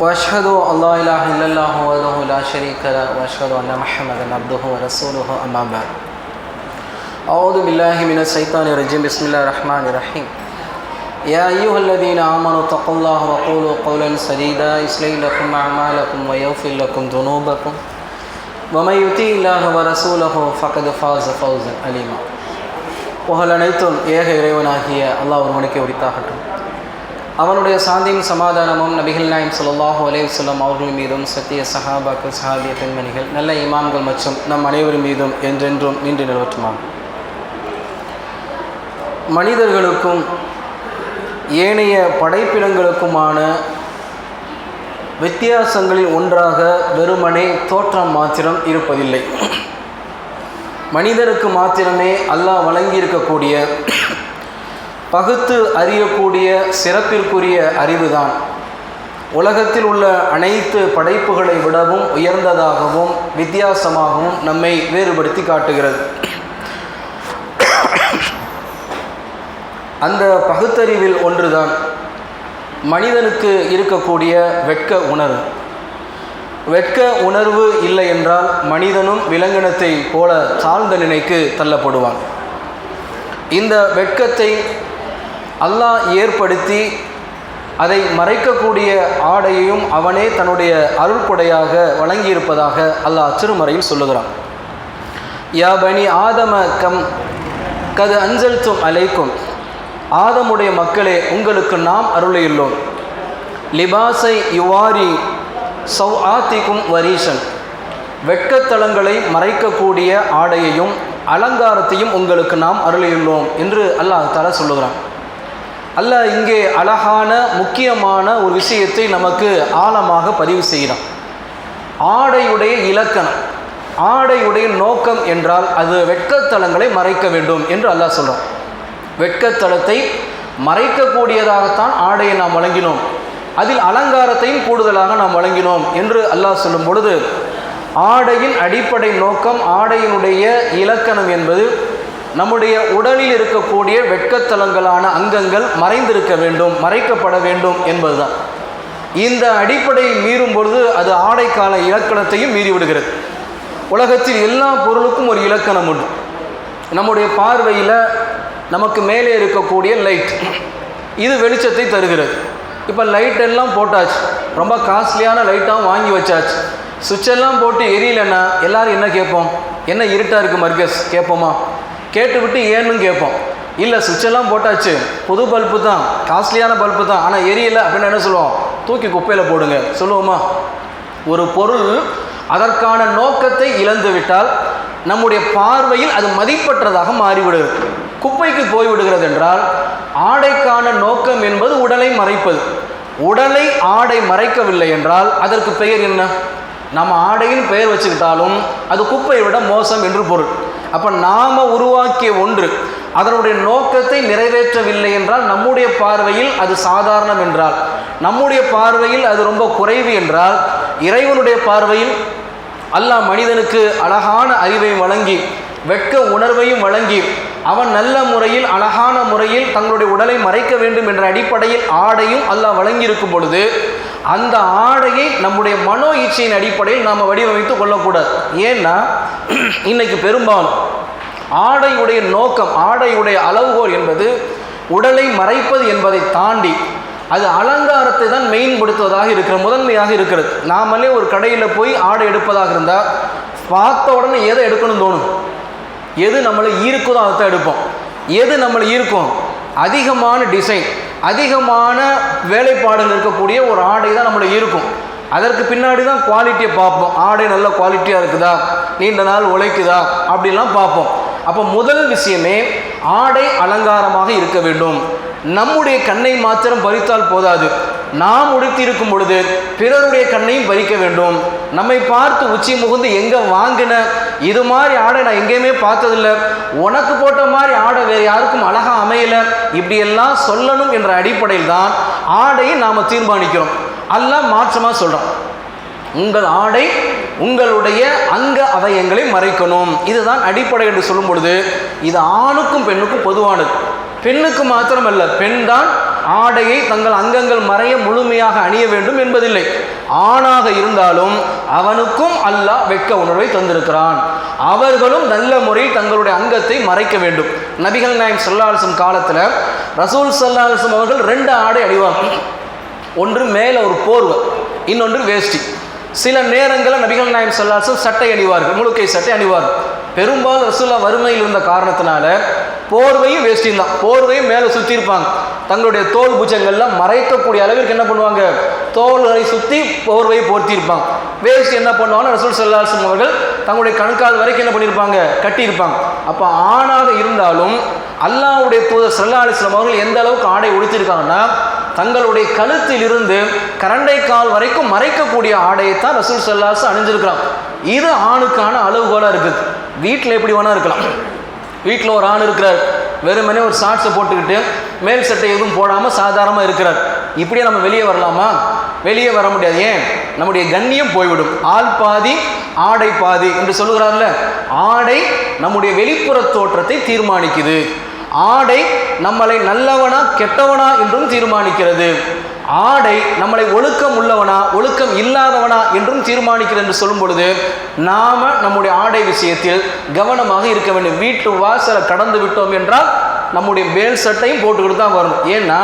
واشهد ان لا اله الا الله وحده لا شريك له واشهد ان محمدا عبده ورسوله اما بعد اعوذ بالله من الشيطان الرجيم بسم الله الرحمن الرحيم يا ايها الذين امنوا اتقوا الله وقولوا قولا سديدا يصلح لكم اعمالكم ويغفر لكم ذنوبكم ومن يطع الله ورسوله فقد فاز فوزا عليما புகழ் அனைத்தும் ஏக இறைவனாகிய அல்லாஹ் ஒருவனுக்கு உரித்தாகட்டும் அவனுடைய சாந்தியும் சமாதானமும் நபிகள் நாயம் சொல்லாஹு அலைஹி அவர்கள் மீதும் சத்திய சஹாபாக்கள் சஹாபிய பெண்மணிகள் நல்ல இமாம்கள் மற்றும் நம் அனைவரும் மீதும் என்றென்றும் நின்று நிலவற்றுமாம். மனிதர்களுக்கும் ஏனைய படைப்பினங்களுக்குமான வித்தியாசங்களில் ஒன்றாக வெறுமனே தோற்றம் மாத்திரம் இருப்பதில்லை. மனிதருக்கு மாத்திரமே அல்லாஹ் வழங்கியிருக்கக்கூடிய பகுத்து அறியக்கூடிய சிறப்பிற்குரிய அறிவுதான். உலகத்தில் உள்ள அனைத்து படைப்புகளை விடவும் உயர்ந்ததாகவும் வித்தியாசமாகவும் நம்மை வேறுபடுத்தி காட்டுகிறது. அந்த பகுத்தறிவில் ஒன்றுதான். மனிதனுக்கு இருக்கக்கூடிய வெட்க உணர்வு. வெட்க உணர்வு இல்லை என்றால் மனிதனும் விலங்கினத்தை போல தாழ்ந்த நிலைக்கு தள்ளப்படுவான். இந்த வெட்கத்தை அல்லாஹ் ஏற்படுத்தி அதை மறைக்கக்கூடிய ஆடையையும் அவனே தன்னுடைய அருள்கொடையாக வழங்கியிருப்பதாக அல்லாஹ் திருமறையில் சொல்லுகிறான். யா பனி ஆதம கம் கது அஞ்சல்தும் அலைக்கும். ஆதமுடைய மக்களே உங்களுக்கு நாம் அருளையுள்ளோம். லிபாசை யுவாரி சௌ ஆத்திக்கும் வரீஷன் வெட்கத்தலங்களை மறைக்கக்கூடிய ஆடையையும் அலங்காரத்தையும் உங்களுக்கு நாம் அருளியுள்ளோம் என்று அல்லாஹ் தர சொல்லுகிறான். அல்லாஹ் இங்கே அழகான முக்கியமான ஒரு விஷயத்தை நமக்கு ஆழமாக பதிவு செய்கிறான். ஆடையுடைய இலக்கணம் ஆடையுடைய நோக்கம் என்றால் அது வெட்கத்தலங்களை மறைக்க வேண்டும் என்று அல்லாஹ் சொல்கிறான் வெட்கத்தலத்தை மறைக்கக்கூடியதாகத்தான் ஆடையை நாம் வழங்கினோம். அதில் அலங்காரத்தையும் கூடுதலாக நாம் வழங்கினோம் என்று அல்லாஹ் சொல்லும் பொழுது ஆடையின் அடிப்படை நோக்கம் ஆடையினுடைய இலக்கணம் என்பது நம்முடைய உடலில் இருக்கக்கூடிய வெட்கத்தலங்களான அங்கங்கள் மறைந்திருக்க வேண்டும் மறைக்கப்பட வேண்டும் என்பதுதான். இந்த அடிப்படையை மீறும் பொழுது அது ஆடைக்கால இலக்கணத்தையும் மீறிவிடுகிறது உலகத்தில் எல்லா பொருளுக்கும் ஒரு இலக்கணம் உண்டு. நம்முடைய பார்வையில் நமக்கு மேலே இருக்கக்கூடிய லைட் இது வெளிச்சத்தை தருகிறது. இப்போ லைட் எல்லாம் போட்டாச்சு. ரொம்ப காஸ்ட்லியான லைட்டாகவும் வாங்கி வச்சாச்சு. சுவிட்செல்லாம் போட்டு எரியலன்னா எல்லோரும் என்ன கேட்போம்? என்ன இருட்டாக இருக்குது மர்கஸ்? கேட்போமா? கேட்டுவிட்டு ஏன்னு கேட்போம். இல்லை சுவிட்செல்லாம் போட்டாச்சு. புது பல்பு தான். காஸ்ட்லியான பல்பு தான். ஆனால் எரியலை அப்படின்னு என்ன சொல்லுவோம்? தூக்கி குப்பையில் போடுங்க. சொல்லுவோமா? ஒரு பொருள் அதற்கான நோக்கத்தை இழந்து விட்டால் நம்முடைய பார்வையில் அது மதிப்பற்றதாக மாறிவிடுது குப்பைக்கு போய்விடுகிறது என்றால் ஆடைக்கான நோக்கம் என்பது உடலை மறைப்பது. உடலை ஆடை மறைக்கவில்லை என்றால் அதற்கு பெயர் என்ன? நம்ம ஆடையின் பெயர் வச்சுக்கிட்டாலும் அது குப்பையை விட மோசம் என்று பொருள். அப்போ நாம் உருவாக்கிய ஒன்று. அதனுடைய நோக்கத்தை நிறைவேற்றவில்லை என்றால் நம்முடைய பார்வையில் அது சாதாரணம் என்றால். நம்முடைய பார்வையில் அது ரொம்ப குறைவு என்றால் இறைவனுடைய பார்வையில் அல்லாஹ் மனிதனுக்கு அழகான அறிவை வழங்கி வெட்க உணர்வையும் வழங்கி அவன் நல்ல முறையில் அழகான முறையில் தங்களுடைய உடலை மறைக்க வேண்டும் என்ற அடிப்படையில் ஆடையும் அல்லாஹ் வழங்கியிருக்கும் பொழுது அந்த ஆடையை நம்முடைய மனோ இச்சையின் அடிப்படையில் நாம் வடிவமைத்து கொள்ளக்கூடாது. ஏன்னா இன்னைக்கு பெரும்பாலும் ஆடையுடைய நோக்கம் ஆடையுடைய அளவுகோல் என்பது உடலை மறைப்பது என்பதை தாண்டி அது அலங்காரத்தை தான் மெயின்படுத்துவதாக இருக்கிற முதன்மையாக இருக்கிறது. நாமளே ஒரு கடையில் போய் ஆடை எடுப்பதாக இருந்தால் பார்த்த உடனே எதை எடுக்கணும்னு தோணும்? எது நம்மளை ஈர்க்குதோ அதை தான் எடுப்போம். எது நம்மளை ஈர்க்கும்? அதிகமான டிசைன் அதிகமான வேலைப்பாடுகள் இருக்கக்கூடிய ஒரு ஆடை தான் நம்மளை இருக்கும் அதற்கு பின்னாடி தான் குவாலிட்டியை பார்ப்போம். ஆடை நல்ல குவாலிட்டியாக இருக்குதா? நீண்ட நாள் உழைக்குதா? அப்படிலாம் பார்ப்போம். அப்போ முதல் விஷயமே ஆடை அலங்காரமாக இருக்க வேண்டும். நம்முடைய கண்ணை மாத்திரம் பறித்தால் போதாது. நாம் உடுத்தியிருக்கும் பொழுது பிறருடைய கண்ணையும் பறிக்க வேண்டும். நம்மை பார்த்து உச்சி முகுந்து எங்கே வாங்கின? இது மாதிரி ஆடை நான் எங்கேயுமே பார்த்ததில்ல. உனக்கு போட்ட மாதிரி ஆடை வேறு யாருக்கும் அழகாக அமையலை. இப்படியெல்லாம் சொல்லணும் என்ற அடிப்படையில் தான் ஆடையை நாம் தீர்மானிக்கிறோம். எல்லாம் மாற்றமாக சொல்கிறோம் உங்கள் ஆடை உங்களுடைய அங்க அவயங்களை மறைக்கணும். இதுதான் அடிப்படை என்று சொல்லும் பொழுது இது ஆணுக்கும் பெண்ணுக்கும் பொதுவானது. பெண்ணுக்கு மாத்திரமல்ல பெண் தான் ஆடையை தங்கள் அங்கங்கள் மறைய முழுமையாக அணிய வேண்டும் என்பதில்லை. ஆணாக இருந்தாலும் அவனுக்கும் அல்லாஹ் வெட்க உணர்வை தந்திருக்கிறான். அவர்களும் நல்ல முறையில் தங்களுடைய அங்கத்தை மறைக்க வேண்டும். நபிகள் நாயம் சல்லாஹம் காலத்தில் ரசூல் சல்லாஹம் அவர்கள் ரெண்டு ஆடை அணிவாங்க. ஒன்று மேலே ஒரு போர்வை இன்னொன்று வேஷ்டி. சில நேரங்களில் நபிகள் நாயம் சல்லாசம் சட்டை அணிவார்கள் முழுக்கை சட்டை அணிவார்கள். பெரும்பாலும் ரசூல்லா வறுமையில் இருந்த காரணத்தினால போர்வையும் வேஷ்டியும் தான். போர்வையும் மேலே சுற்றி இருப்பாங்க. தங்களுடைய தோல் பூஜங்கள்லாம் மறைக்கக்கூடிய அளவிற்கு என்ன பண்ணுவாங்க? தோல்களை சுற்றி போர்வையை போர்த்தியிருப்பாங்க. வேஷ்டி என்ன பண்ணுவாங்கன்னா ரசூல் சல்லாசம் அவர்கள் தங்களுடைய கணுக்கால் வரைக்கும் என்ன பண்ணியிருப்பாங்க? கட்டியிருப்பாங்க. அப்போ ஆணாக இருந்தாலும் அல்லாவுடைய தூதர் சல்லா அலிஸ்லாம் அவர்கள் எந்த அளவுக்கு ஆடை உடுத்திருக்காங்கன்னா தங்களுடைய கழுத்தில் இருந்து கரண்டை கால் வரைக்கும் மறைக்கக்கூடிய ஆடையை தான் ரசூல் சல்லாஸ் அணிஞ்சிருக்கிறான். இது ஆணுக்கான அளவுகோலாக இருக்குது. வீட்டில் எப்படி வேணால் இருக்கலாம். வீட்டில் ஒரு ஆண் இருக்கிறார். வெறுமனே ஒரு ஷார்ட்ஸை போட்டுக்கிட்டு மேல் சட்டை எதுவும் போடாமல் சாதாரணமாக இருக்கிறார். இப்படியே நம்ம வெளியே வரலாமா? வெளியே வர முடியாது. ஏன்? நம்முடைய கண்ணியம் போய்விடும். ஆள் பாதி ஆடை பாதி என்று சொல்லுகிறார்ல. ஆடை நம்முடைய வெளிப்புற தோற்றத்தை தீர்மானிக்குது. ஆடை நம்மளை நல்லவனா கெட்டவனா என்றும் தீர்மானிக்கிறது. ஆடை நம்மளை ஒழுக்கம் உள்ளவனா ஒழுக்கம் இல்லாதவனா என்றும் தீர்மானிக்கிறது என்று சொல்லும் பொழுது நாம் நம்முடைய ஆடை விஷயத்தில் கவனமாக இருக்க வேண்டும். வீட்டு வாசலை கடந்து விட்டோம் என்றால் நம்முடைய மேல் சட்டையும் போட்டுக்கிட்டு தான் வரணும். ஏன்னா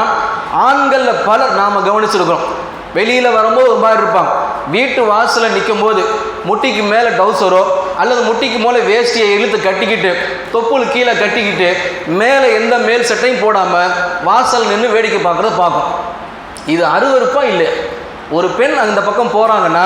ஆண்களில் பலர் நாம் கவனிச்சிருக்கிறோம். வெளியில் வரும்போது ஒரு மாதிரி இருப்பாங்க. வீட்டு வாசலில் நிற்கும் போது முட்டிக்கு மேலே டவுசரோ அல்லது முட்டிக்கு மேலே வேஷ்டியை இழுத்து கட்டிக்கிட்டு தொப்புள் கீழே கட்டிக்கிட்டு மேலே எந்த மேல் சட்டையும் போடாமல் வாசல் நின்று வேடிக்கை பார்க்குறத பார்க்கும் இது அருவருப்பாக இல்லை. ஒரு பெண் அந்த பக்கம் போகிறாங்கன்னா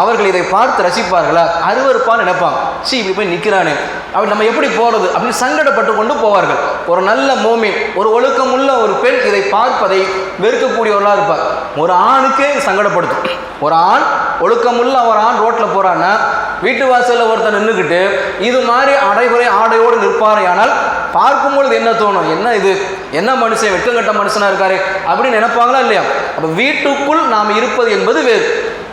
அவர்கள் இதை பார்த்து ரசிப்பார்களா? அருவருப்பான்னு நினைப்பாங்க. சி இப்படி போய் நிற்கிறானே அப்படி நம்ம எப்படி போகிறது அப்படின்னு சங்கடப்பட்டு கொண்டு போவார்கள். ஒரு நல்ல மோமின் ஒரு ஒழுக்கமுள்ள ஒரு பெண் இதை பார்ப்பதை வெறுக்கக்கூடியவர்களாக இருப்பார். ஒரு ஆணுக்கே சங்கடப்படுத்தும். ஒரு ஆண் ஒழுக்கமுள்ள ஒரு ஆண் ரோட்டில் போகிறான்னா வீட்டு வாசலில் ஒருத்தர் நின்றுக்கிட்டு இது மாதிரி அடைகுறை ஆடையோடு நிற்பாரையானால் ஆனால் பார்க்கும்பொழுது என்ன தோணும்? என்ன இது? என்ன மனுஷன்? வெட்கங்கட்ட மனுஷனாக இருக்காரு. அப்படின்னு நினைப்பாங்களா இல்லையா? அப்போ வீட்டுக்குள் நாம் இருப்பது என்பது வேறு.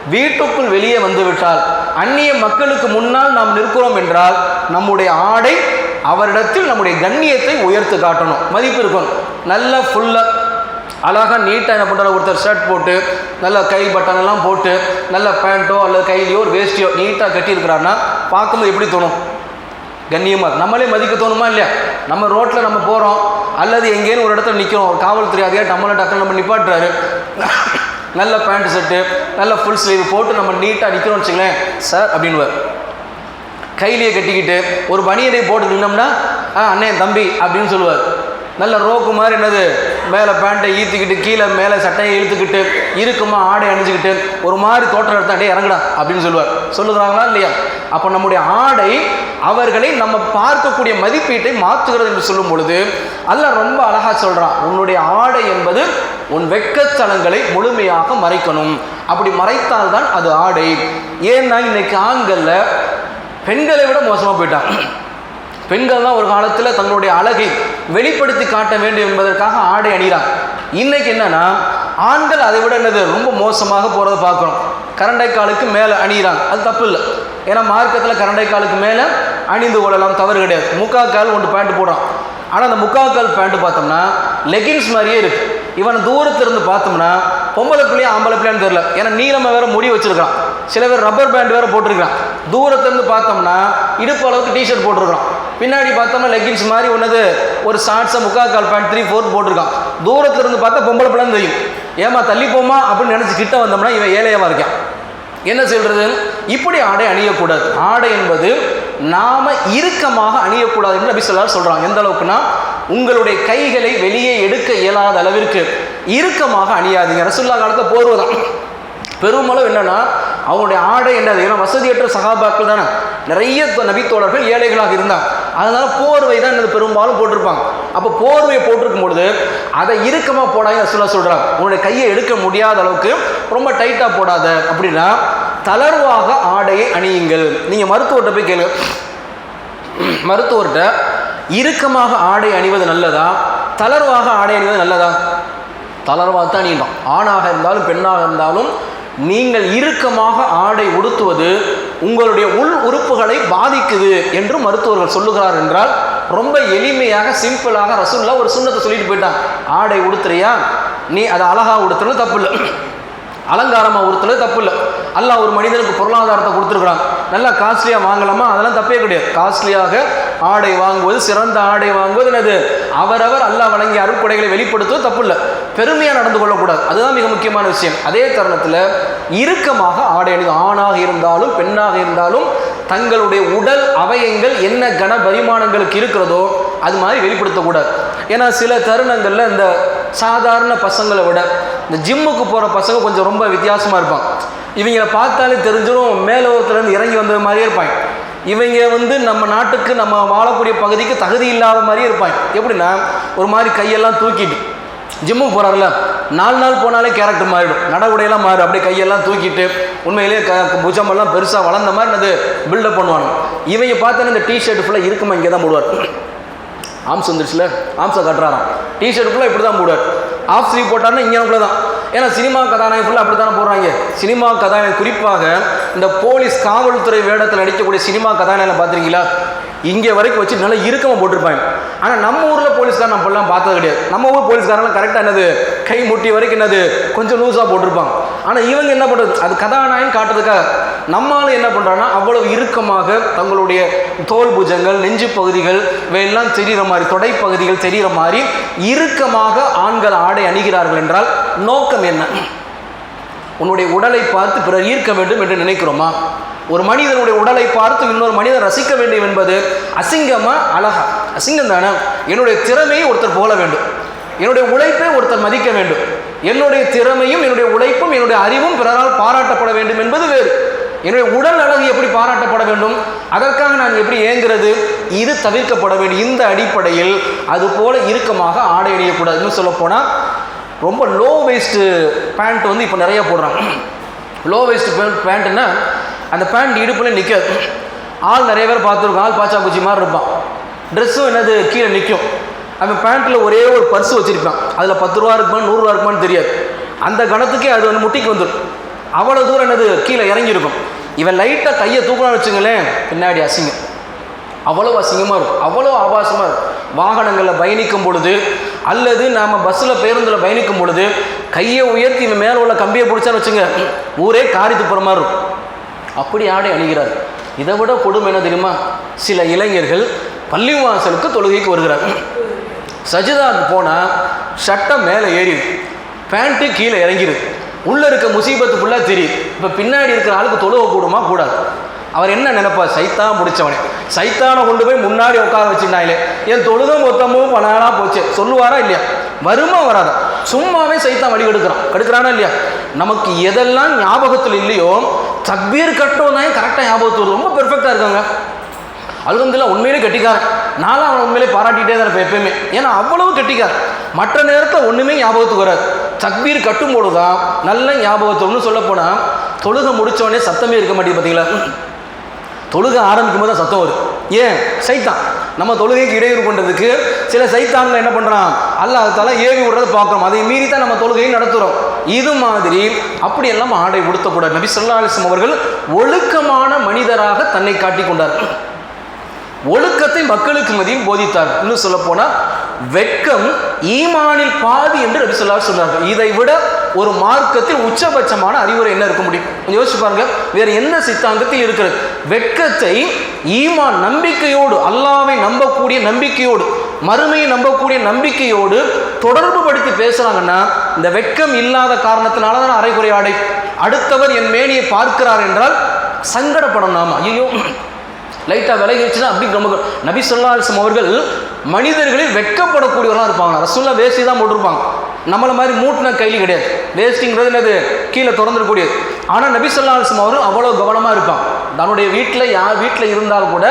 வீட்டுக்குள் வெளியே வந்துவிட்டால் அந்நிய மக்களுக்கு முன்னால் நாம் நிற்கிறோம் என்றால் நம்முடைய ஆடை அவரிடத்தில் நம்முடைய கண்ணியத்தை உயர்த்து காட்டணும். மதிப்பு இருக்கணும். நல்ல ஃபுல்லாக அழகாக நீட்டாக என்ன பண்ணுறாரு ஒருத்தர் ஷர்ட் போட்டு நல்ல கை பட்டன் எல்லாம் போட்டு நல்ல பேண்ட்டோ அல்லது கையிலையோ ஒரு வேஷ்டியோ நீட்டாக கட்டியிருக்கிறாருன்னா பார்க்கும்போது எப்படி தோணும்? கண்ணியமாக நம்மளே மதிக்க தோணுமா இல்லையா? நம்ம ரோட்டில் நம்ம போகிறோம் அல்லது எங்கேயும் ஒரு இடத்துல நிற்கிறோம் ஒரு காவல்துறை அதிகாரி நம்மளை டக்குன்னு நம்ம நிப்பாட்டுறாரு. நல்ல பேண்ட் செட்டு நல்ல ஃபுல் ஸ்லீவ் போட்டு நம்ம நீட்டாக நிற்கிறோம்னு வச்சுங்களேன் சார் அப்படின்வார் கையிலேயே கட்டிக்கிட்டு ஒரு பனியனை போட்டு நின்னோம்னா ஆ அண்ணே தம்பி அப்படின்னு சொல்லுவார். நல்ல ரோக்கு மாதிரி என்னது? மேலே பேண்ட்டை ஈத்துக்கிட்டு கீழே மேலே சட்டையை இழுத்துக்கிட்டு இருக்குமா ஆடை அணிஞ்சுக்கிட்டு ஒரு மாதிரி தோற்றம் எடுத்தா அடையே இறங்குடா அப்படின்னு சொல்லுவார். சொல்லுகிறாங்களா இல்லையா? அப்போ நம்முடைய ஆடை அவர்களை நம்ம பார்க்கக்கூடிய மதிப்பீட்டை மாற்றுகிறது என்று சொல்லும் பொழுது அதில் ரொம்ப அழகாக சொல்கிறான் உன்னுடைய ஆடை என்பது உன் வெட்கத்தலங்களை முழுமையாக மறைக்கணும். அப்படி மறைத்தால்தான் அது ஆடை. ஏன்னா இன்னைக்கு ஆண்களில் பெண்களை விட மோசமாக போயிட்டாங்க. பெண்கள் தான் ஒரு காலத்தில் தங்களுடைய அழகை வெளிப்படுத்தி காட்ட வேண்டும் என்பதற்காக ஆடை அணிகிறாங்க. இன்னைக்கு என்னன்னா ஆண்கள் அதை விட என்னது ரொம்ப மோசமாக போகிறத பார்க்குறோம். கரண்டை காலுக்கு மேலே அணிகிறாங்க. அது தப்பு இல்லை. ஏன்னா மார்க்கத்தில் கரண்டை காலுக்கு மேலே அணிந்து கொள்ளலாம் தவறு கிடையாது. முக்கா கால் ஒன்று பேண்ட் போடுறான். ஆனால் அந்த முக்கா கால் பேண்ட் பார்த்தோம்னா லெகின்ஸ் மாதிரியே இருக்குது இவன் தூரத்திலிருந்து பார்த்தோம்னா பொம்பளை பிள்ளையா ஆம்பளை பிள்ளையான்னு தெரியல. ஏன்னா நீளமாக வேற முடி வச்சிருக்கான் சில பேர் ரப்பர் பேண்ட் வேற போட்டிருக்கான் தூரத்திலிருந்து பார்த்தோம்னா இடுப்பு அளவுக்கு டிஷர்ட் போட்டிருக்கான் பின்னாடி பார்த்தோம்னா லெகின்ஸ் மாதிரி ஒன்னது ஒரு ஷார்ட்ஸை முக்கால் கால் பேண்ட் த்ரீ ஃபோர்த் போட்டிருக்கான். தூரத்திலிருந்து பார்த்தா பொம்பளை பிள்ளைன்னு தெரியும். ஏமா தள்ளி போமா அப்படின்னு நினச்சி கிட்ட வந்தோம்னா இவன் ஏழையமாக இருக்கான். என்ன சொல்கிறது இப்படி ஆடை அணியக்கூடாது. ஆடை என்பது நாம இறுக்கமாக அணியக்கூடாது என்று அபிசல்லார் சொல்கிறான் எந்த அளவுக்குன்னா உங்களுடைய கைகளை வெளியே எடுக்க இயலாத அளவிற்கு இறுக்கமாக அணியாதீங்க. ரசுல்லா காலத்தை போர்வதான் பெருமளவு என்னன்னா அவங்களுடைய ஆடை என்னது ஏன்னா வசதியற்ற சகாபாக்கள் தானே. நிறைய நபித்தோழர்கள் ஏழைகளாக இருந்தாங்க. அதனால போர்வை தான் என்னது பெரும்பாலும் போட்டிருப்பாங்க. அப்போ போர்வையை போட்டிருக்கும் பொழுது அதை இறுக்கமாக போடாங்க ரசுல்லா சொல்கிறாங்க உங்களுடைய கையை எடுக்க முடியாத அளவுக்கு ரொம்ப டைட்டாக போடாத. அப்படின்னா தளர்வாக ஆடையை அணியுங்கள். நீங்கள் மருத்துவர்கிட்ட போய் கேளு. மருத்துவர்கிட்ட இறுக்கமாக ஆடை அணிவது நல்லதா? தளர்வாக ஆடை அணிவது நல்லதா? தளர்வாக தான் அணியணும் ஆணாக இருந்தாலும் பெண்ணாக இருந்தாலும் நீங்கள் இறுக்கமாக ஆடை உடுத்துவது உங்களுடைய உள் உறுப்புகளை பாதிக்குது என்று மருத்துவர்கள் சொல்லுகிறார் என்றால் ரொம்ப எளிமையாக சிம்பிளாக ரசூல்லா ஒரு சுண்ணத்தை சொல்லிட்டு போயிட்டான். ஆடை உடுத்துறியா? நீ அதை அழகாக உடுத்துறது தப்பு இல்லை அலங்காரமாக உடுத்துறது தப்பு இல்லை அல்ல ஒரு மனிதனுக்கு பொருளாதாரத்தை கொடுத்துருக்குறான். நல்லா காஸ்ட்லியாக வாங்கலாமா? அதெல்லாம் தப்பே கிடையாது. காஸ்ட்லியாக ஆடை வாங்குவது சிறந்த ஆடை வாங்குவது என்னது? அவரவர் அல்லாஹ் வழங்கிய அருட்கொடைகளை வெளிப்படுத்துவது தப்பு இல்லை பெருமையாக நடந்து கொள்ளக்கூடாது. அதுதான் மிக முக்கியமான விஷயம். அதே தருணத்தில் இறுக்கமாக ஆடை அணிந்து ஆணாக இருந்தாலும் பெண்ணாக இருந்தாலும் தங்களுடைய உடல் அவயங்கள் என்ன கன பரிமாணங்களுக்கு இருக்கிறதோ அது மாதிரி வெளிப்படுத்தக்கூடாது. ஏன்னா சில தருணங்களில் இந்த சாதாரண பசங்களை விட இந்த ஜிம்முக்கு போகிற பசங்க கொஞ்சம் ரொம்ப வித்தியாசமாக இருப்பாங்க. இவங்களை பார்த்தாலே தெரிஞ்சிடும் மேலோகத்துலேருந்து இறங்கி வந்தது மாதிரியே இருப்பாங்க. இவங்க வந்து நம்ம நாட்டுக்கு நம்ம வாழக்கூடிய பகுதிக்கு தகுதி இல்லாத மாதிரியே இருப்பாங்க. எப்படின்னா ஒரு மாதிரி கையெல்லாம் தூக்கிட்டு ஜிம்முக்கு போகிறாருல நாலு நாள் போனாலே கேரக்டர் மாறிடும். நடவுடையெல்லாம் மாறும். அப்படியே கையெல்லாம் தூக்கிட்டு உண்மையிலேயே க புஜமெல்லாம் பெருசாக வளர்ந்த மாதிரி அது பில்டப் பண்ணுவாங்க. இவங்க பார்த்தோன்னா இந்த டிஷர்ட் ஃபுல்லாக இருக்குமா இங்கே தான் போடுவார். ஆம்ஸ் வந்துருச்சுல ஆம்ஸை கட்டுறாராம். டிஷர்ட் ஃபுல்லாக இப்படி தான் போடுவார். ஆஃப் ஸ்லீவ் போட்டார்னா இங்கே தான் ஏன்னா சினிமா கதாநாயகன் ஃபுல்லாக அப்படி தானே போடுறாங்க. சினிமா கதாநாயகம் குறிப்பாக இந்த போலீஸ் காவல்துறை வேடத்தில் நடிக்கக்கூடிய சினிமா கதாநாயகம் பார்த்துருக்கீங்களா? இங்கே வரைக்கும் வச்சு நல்லா இறுக்கமாக போட்டிருப்பாங்க. ஆனால் நம்ம ஊரில் போலீஸ்கார் நம்ம எல்லாம் பார்த்தது கிடையாது. நம்ம ஊர் போலீஸ்காரெல்லாம் கரெக்டாக என்னது? கை முட்டி வரைக்கும் என்னது? கொஞ்சம் லூஸாக போட்டிருப்பாங்க. ஆனால் இவங்க என்ன பண்ணுறது அது கதாநாயகன் காட்டுறதுக்காக. நம்மளால என்ன பண்ணுறாங்கன்னா அவ்வளவு இறுக்கமாக தங்களுடைய தோல் புஜங்கள் நெஞ்சு பகுதிகள் இவையெல்லாம் தெரிகிற மாதிரி தொடை பகுதிகள் தெரிகிற மாதிரி இறுக்கமாக ஆண்கள் ஆடை அணிகிறார்கள் என்றால் நோக்கம் என்ன? உன்னுடைய உடலை பார்த்து பிறர் ஈர்க்க வேண்டும் என்று நினைக்கிறோமா? ஒரு மனிதனுடைய உடலை பார்த்து இன்னொரு மனிதன் ரசிக்க வேண்டும் என்பது அசிங்கமா? அழகா. அசிங்கம் தானே. என்னுடைய திறமையை ஒருத்தர் போல வேண்டும். என்னுடைய உழைப்பை ஒருத்தர் மதிக்க வேண்டும். என்னுடைய திறமையும் என்னுடைய உழைப்பும் என்னுடைய அறிவும் பிறரால் பாராட்டப்பட வேண்டும் என்பது வேறு. என்னுடைய உடல் அழகு எப்படி பாராட்டப்பட வேண்டும்? அதற்காக நான் எப்படி ஏங்குறது? இது தவிர்க்கப்பட வேண்டும். இந்த அடிப்படையில் அது போல இறுக்கமாக ஆடை அணியக்கூடாது இன்னும் ரொம்ப லோ வேஸ்ட்டு பேண்ட் வந்து இப்போ நிறைய போடுறாங்க. லோ வேஸ்ட் பேண்ட் பேண்ட்டுன்னா அந்த பேண்ட் இடுப்பில் நிற்காது ஆள் நிறைய பேர் பார்த்துருக்கோம். ஆள் பாச்சா பூச்சி மாதிரி இருப்பான். ட்ரெஸ்ஸும் என்னது? கீழே நிற்கும் அவன் பேண்ட்டில் ஒரே ஒரு பர்ஸ் வச்சுருப்பான் அதில் பத்து ரூபா இருக்குமா நூறுரூவா இருக்குமான்னு தெரியாது. அந்த கணத்துக்கே அது வந்து முட்டிக்கு வந்துடும் அவ்வளோ தூரம் என்னது கீழே இறங்கியிருக்கும். இவன் லைட்டாக கையை தூக்கணும்னு வச்சுங்களேன் பின்னாடி அசிங்கம். அவ்வளோ அசிங்கமாக இருக்கும். அவ்வளோ ஆபாசமாக இருக்கும். வாகனங்களில் பயணிக்கும் பொழுது அல்லது நாம் பஸ்ஸில் பேருந்தில் பயணிக்கும் பொழுது கையை உயர்த்தி இவன் மேலே உள்ள கம்பியை பிடிச்சான்னு வச்சுங்க ஊரே காரி துப்புற மாதிரி இருக்கும். அப்படி ஆடை அணிகிறார். இதை விட கொடுமை என்ன தெரியுமா? சில இளைஞர்கள் பள்ளிவாசலுக்கு தொழுகைக்கு வருகிறார் சஜிதாவுக்கு போனால் சட்டம் மேலே ஏறிடுது பேண்ட்டு கீழே இறங்கிடுது உள்ளே இருக்க முசீபத்து ஃபுல்லாக தெரியுது. இப்போ பின்னாடி இருக்கிற ஆளுக்கு தொழுவை கூடுமா? கூடாது. அவர் என்ன நினைப்பா சைத்தான் பிடிச்சவனே சைத்தானை கொண்டு போய் முன்னாடி உட்கார வச்சுட்டாங்களே என் தொழுதும் மொத்தமும் பணானா போச்சு. சொல்லுவாரா இல்லையா? வருமா வராதா? சும்மாவே சைத்தான் வழி எடுக்கிறான் எடுக்கிறானா இல்லையா? நமக்கு எதெல்லாம் ஞாபகத்தில் இல்லையோ தக்பீர் கட்டோம் தான் கரெக்டாக ஞாபகத்தில் ரொம்ப பெர்ஃபெக்டாக இருக்காங்க. அல்ஹம்துலில்லாஹ் உண்மையிலே கட்டிக்காரன். நானும் அவனை உண்மையிலே பாராட்டிகிட்டே தான் இருப்பேன் எப்பயுமே. ஏன்னா அவ்வளவு கெட்டிக்கார் மற்ற நேரத்தில் ஒன்றுமே ஞாபகத்துக்கு வராது. தக்பீர் கட்டும்போது தான் நல்ல ஞாபகத்தை சொல்லப்போனால் தொழுக முடித்தோடனே தொழுகை சத்தமே இருக்க மாட்டேங்குது பார்த்தீங்களா தொழுகை ஆரம்பிக்கும் போது தான் சத்தம் வரும். ஏன்? சைத்தான். நம்ம தொழுகைக்கு இடையூறு பண்ணுறதுக்கு சில சைத்தான்கள் என்ன பண்ணுறான் அல்ல தால ஏவி விடுறத பார்க்குறோம் அதை மீறி தான் நம்ம தொழுகையை நடத்துகிறோம் இது மாதிரி அப்படியெல்லாம் ஆடை உடுத்தக்கூடாது. நபி சொல்லா அவர்கள் ஒழுக்கமான மனிதராக தன்னை காட்டிக் கொண்டார் ஒழுக்கத்தை மக்களுக்கு மதியம் போதித்தார். இன்னும் சொல்ல போனால் வெட்கம் ஈமானில் பாதி என்று ரபி சொல்லா சொன்னார்கள். இதை விட ஒரு மார்க்கத்தில் உச்சபட்சமான அறிவுரை என்ன இருக்க முடியும்? யோசிச்சு பாருங்க. வேற எந்த சித்தாந்தத்தில் இருக்கிறது? வெட்கத்தை ஈமான் நம்பிக்கையோடு அல்லாவை நம்பக்கூடிய நம்பிக்கையோடு மறுமையை நம்பக்கூடிய நம்பிக்கையோடு தொடர்பு படுத்தி பேசுறாங்கன்னா இந்த வெட்கம் இல்லாத காரணத்தினால தான் அரைகுறையாடை அடுத்தவர் என் மேனியை பார்க்கிறார் என்றால் சங்கடப்படும் நாம. ஐயோ லைட்டாக விலகிடுச்சுன்னா அப்படி நமக்கு நபி சொல்லாசம் அவர்கள் மனிதர்களில் வெட்கப்படக்கூடியவர்களாக இருப்பாங்க. ரசுல்லா வேஸ்டி தான் போட்டிருப்பாங்க. நம்மளை மாதிரி மூட்டின கைலி கிடையாது. வேஸ்டிங்கிறது என்னது? கீழே திறந்துடக்கூடியது ஆனால் நபி சொல்லாசம் அவர் அவ்வளோ கவனமாக இருப்பாங்க. தன்னுடைய வீட்டில் யார் வீட்டில் இருந்தால் கூட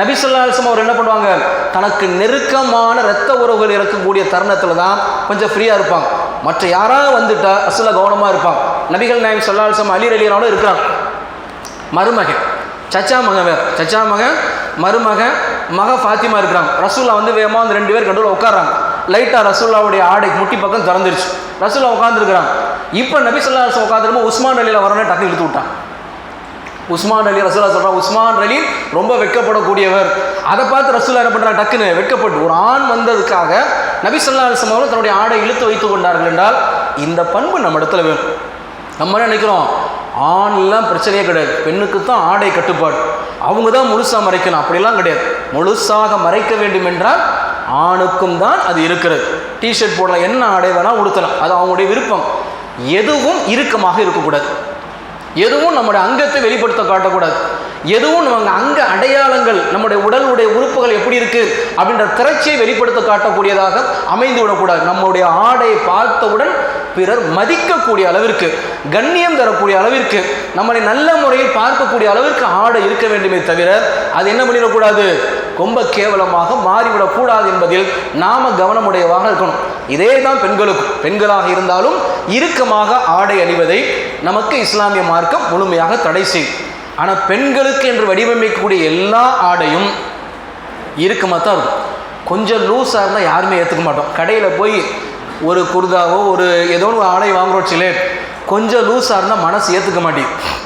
நபி சொல்லாசம் அவர் என்ன பண்ணுவாங்க? தனக்கு நெருக்கமான இரத்த உறவுகள் இருக்கக்கூடிய தருணத்தில் தான் கொஞ்சம் ஃப்ரீயாக இருப்பாங்க. மற்ற யாராவது வந்துட்டால் அசுல கவனமாக இருப்பாங்க. நபிகள் நாயகம் சொல்லாசம் அலி அலியனோட இருக்கிறாங்க. மருமகன். சச்சா மகன் வேறு. சச்சா மகன் மருமகன் மக ஃபாத்திமா இருக்கிறாங்க. ரசூல்லா வந்து வேகமாக அந்த ரெண்டு பேர் கண்டு உட்காராங்க லைட்டாக ரசூல்லாவுடைய ஆடை முட்டி பக்கம் திறந்துருச்சு. ரசூல்லா உட்காந்துருக்குறாங்க இப்போ நபி சொல்லா உட்காந்துருக்கும் உஸ்மான் அலியில் வரணும் டக்கு இழுத்து விட்டான் உஸ்மான் அலி ரசூல்லா சொல்கிறான் உஸ்மான் அலி ரொம்ப வெட்கப்படக்கூடியவர். அதை பார்த்து ரசூலா என்ன பண்றாங்க? டக்குன்னு வெட்கப்பட்டு ஒரு ஆண் வந்ததுக்காக நபி சொல்லா அலிஸ்லாம் அவர்கள் தன்னுடைய ஆடை இழுத்து வைத்துக் கொண்டார்கள் என்றால் இந்த பண்பு நம்ம இடத்துல வேணும். நம்ம என்ன நினைக்கிறோம்? ஆண்லாம் பிரச்சனையே கிடையாது. பெண்ணுக்கு தான் ஆடை கட்டுப்பாடு. அவங்க தான் முழுசாக மறைக்கணும் அப்படிலாம் கிடையாது. முழுசாக மறைக்க வேண்டும் என்றால் ஆணுக்கும் தான் அது இருக்கிறது. டிஷர்ட் போடலாம். என்ன ஆடை வேணால் உடுத்தலாம். அது அவங்களுடைய விருப்பம். எதுவும் இறுக்கமாக இருக்கக்கூடாது. எதுவும் நம்முடைய அங்கத்தை வெளிப்படுத்த காட்டக்கூடாது. எதுவும் நம்ம அங்க அடையாளங்கள் நம்முடைய உடலுடைய உறுப்புகள் எப்படி இருக்கு அப்படின்ற திரைச்சியை வெளிப்படுத்த காட்டக்கூடியதாக அமைந்து விடக்கூடாது. நம்முடைய ஆடை பார்த்தவுடன் பிறர் மதிக்கக்கூடிய அளவிற்கு கண்ணியம் தரக்கூடிய அளவிற்கு நம்மளை நல்ல முறையில் பார்க்கக்கூடிய அளவிற்கு ஆடை இருக்க வேண்டுமே தவிர அது என்ன பண்ணிடக்கூடாது? ரொம்ப கேவலமாக மாறிவிடக்கூடாது என்பதில் நாம கவனமுடையவாக இருக்கணும். இதே தான் பெண்களுக்கும். பெண்களாக இருந்தாலும் இறுக்கமாக ஆடை அணிவதை நமக்கு இஸ்லாமிய மார்க்கம் முழுமையாக தடை செய்யும் ஆனால் பெண்களுக்கு என்று வடிவமைக்கக்கூடிய எல்லா ஆடையும் இறுக்கமாக தான் இருக்கும். கொஞ்சம் லூஸாக இருந்தால் யாருமே ஏற்றுக்க மாட்டோம். கடையில் போய் ஒரு குர்தாவோ ஒரு ஏதோ ஒரு ஆடை வாங்குறோம் சிலே கொஞ்சம் லூஸாக இருந்தால் மனசு ஏற்றுக்க மாட்டேங்குது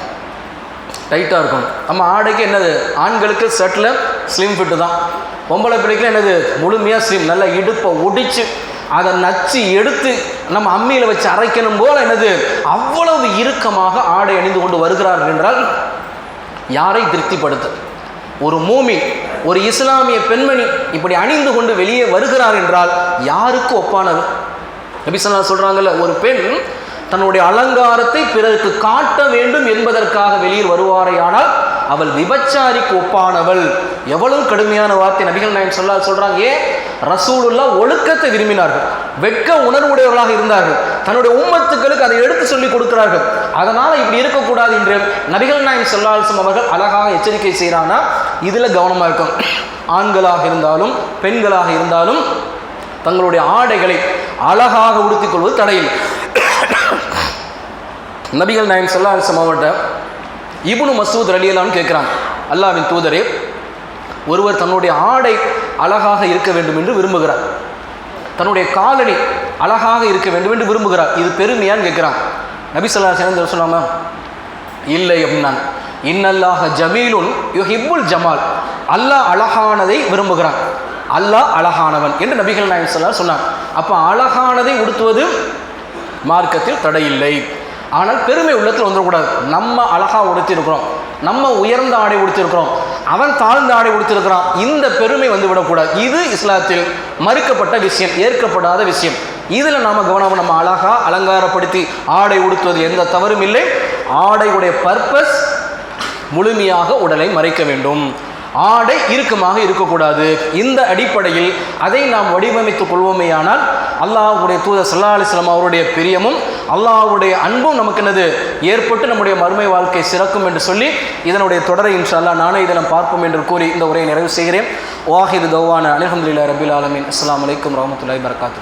டைட்டாக இருக்கும். நம்ம ஆடைக்கு என்னது? ஆண்களுக்கு ஷர்ட்டில் ஸ்லிம் ஃபிட்டு தான். பொம்பளை பிள்ளைக்கு என்னது? முழுமையாக ஸ்லிம் நல்லா இடுப்பை ஒடிச்சு அதை நச்சு எடுத்து நம்ம அம்மியில் வச்சு அரைக்கணும் போல் என்னது? அவ்வளவு இறுக்கமாக ஆடை அணிந்து கொண்டு வருகிறார்கள் என்றால் யாரை திருப்திப்படுத்த? ஒரு மூமி ஒரு இஸ்லாமிய பெண்மணி இப்படி அணிந்து கொண்டு வெளியே வருகிறார் என்றால் யாருக்கு ஒப்பானது? நபிசல்லா சொல்கிறாங்கல்ல ஒரு பெண் தன்னுடைய அலங்காரத்தை பிறருக்கு காட்ட வேண்டும் என்பதற்காக வெளியில் வருவாரையானால் அவள் விபச்சாரிக்கு ஒப்பானவள். எவ்வளவு கடுமையான வார்த்தை நபிகள் நாயன் சொல்ல சொல்கிறாங்க ஏன்? ரசூலுல்லா ஒழுக்கத்தை விரும்பினார்கள். வெட்க உணர்வுடையவர்களாக இருந்தார்கள். தன்னுடைய உம்மத்துக்களுக்கு அதை எடுத்து சொல்லி கொடுக்கிறார்கள். அதனால் இப்படி இருக்கக்கூடாது என்று நபிகள் நாயன் சொல்லால்சம் அவர்கள் அழகாக எச்சரிக்கை செய்கிறாங்கன்னா இதில் கவனமாக இருக்கும் ஆண்களாக இருந்தாலும் பெண்களாக இருந்தாலும் தங்களுடைய ஆடைகளை அழகாக உடுத்திக் கொள்வது தடையில்லை. நபிகள் நாயம் சொல்லா அலிசம் அவர்கிட்ட இப்னு மசூத் ரலியலான்னு கேட்குறாங்க அல்லாவின் தூதரே ஒருவர் தன்னுடைய ஆடை அழகாக இருக்க வேண்டும் என்று விரும்புகிறார். தன்னுடைய காலணி அழகாக இருக்க வேண்டும் என்று விரும்புகிறார். இது பெருமையான்னு கேட்குறான். நபி சொல்லா சேர்ந்து சொல்லாமா இல்லை அப்படின்னா இன்னல்லாஹ ஜமீலுன் யுஹிப்புல் ஜமால். அல்லாஹ் அழகானதை விரும்புகிறான். அல்லாஹ் அழகானவன் என்று நபிகள் நாயகம் சொல்லா சொன்னாங்க. அப்போ அழகானதை உடுத்துவது மார்க்கத்தில் தடையில்லை. ஆனால் பெருமை உள்ளத்தில் வந்துடக்கூடாது. நம்ம அழகாக உடுத்திருக்கிறோம். நம்ம உயர்ந்த ஆடை உடுத்திருக்கிறோம். அவன் தாழ்ந்த ஆடை உடுத்திருக்கிறான். இந்த பெருமை வந்து விடக்கூடாது. இது இஸ்லாத்தில் மறுக்கப்பட்ட விஷயம் ஏற்கப்படாத விஷயம். இதில் நாம் கவனம் நம்ம அழகா அலங்காரப்படுத்தி ஆடை உடுத்துவது எந்த தவறும் இல்லை. ஆடையுடைய பர்பஸ் முழுமையாக உடலை மறைக்க வேண்டும். ஆடை இறுக்கமாக இருக்கக்கூடாது. இந்த அடிப்படையில் அதை நாம் வடிவமைத்துக் கொள்வோமேயானால் அல்லாஹ்வுடைய தூதர் சல்லா அலிஸ்லாம் அவருடைய பிரியமும் அல்லாஹ்வுடைய அன்பும் நமக்கு என்னது? ஏற்பட்டு நம்முடைய மறுமை வாழ்க்கை சிறக்கும் என்று சொல்லி இதனுடைய தொடரை இன்ஷால்லா நானே இதெல்லாம் பார்ப்போம் என்று கூறி இந்த உரையை நிறைவு செய்கிறேன். வாஹிது தௌவான அலஹம்துல்லா ரபில் ஆலமின். அஸ்லாம் வலைக்கம் வரமத்துல்லாய் வரகாத்து